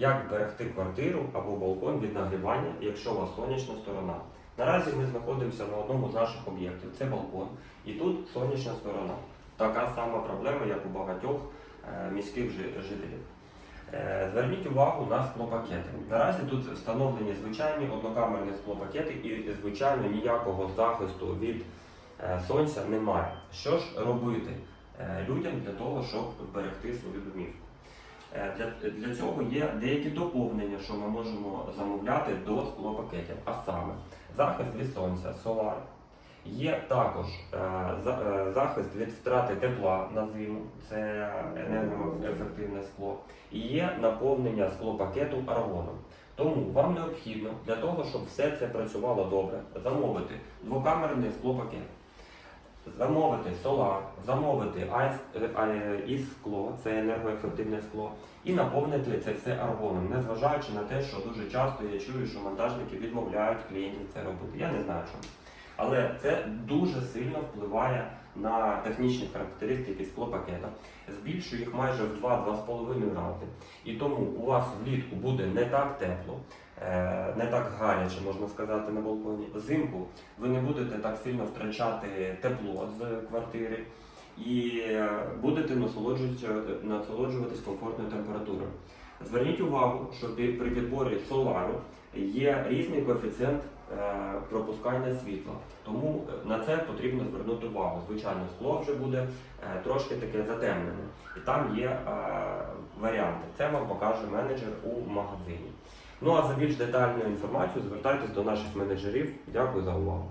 Як зберегти квартиру або балкон від нагрівання, якщо у вас сонячна сторона? Наразі ми знаходимося на одному з наших об'єктів, це балкон, і тут сонячна сторона. Така сама проблема, як у багатьох е, міських жителів. Е, Зверніть увагу на склопакети. Наразі тут встановлені звичайні однокамерні склопакети і, звичайно, ніякого захисту від е, сонця немає. Що ж робити людям для того, щоб зберегти свою домівку? Е, Для, для цього є деякі доповнення, що ми можемо замовляти до склопакетів, а саме захист від сонця, солар. Є також е, е, захист від втрати тепла на зиму, це енергоефективне скло. І є наповнення склопакету аргоном. Тому вам необхідно для того, щоб все це працювало добре, замовити двокамерний склопакет, замовити солар, замовити е, е, скло, це енергоефективне скло, і наповнити це все аргоном, незважаючи на те, що дуже часто я чую, що монтажники відмовляють клієнтів це робити. Я не знаю чому. Але це дуже сильно впливає на технічні характеристики склопакета, збільшує їх майже в 2-2,5 рази. І тому у вас влітку буде не так тепло, е, не так гаряче, можна сказати, на балконі. Взимку ви не будете так сильно втрачати тепло з квартири і е, будете насолоджуватись комфортною температурою. Зверніть увагу, що при підборі солару є різний коефіцієнт е, пропускання світла. Тому е, на це потрібно звернути увагу. Звичайно, скло вже буде е, трошки таке затемнене. І там є варіанти. Це вам покаже менеджер у магазині. Ну а за більш детальну інформацію звертайтесь до наших менеджерів. Дякую за увагу.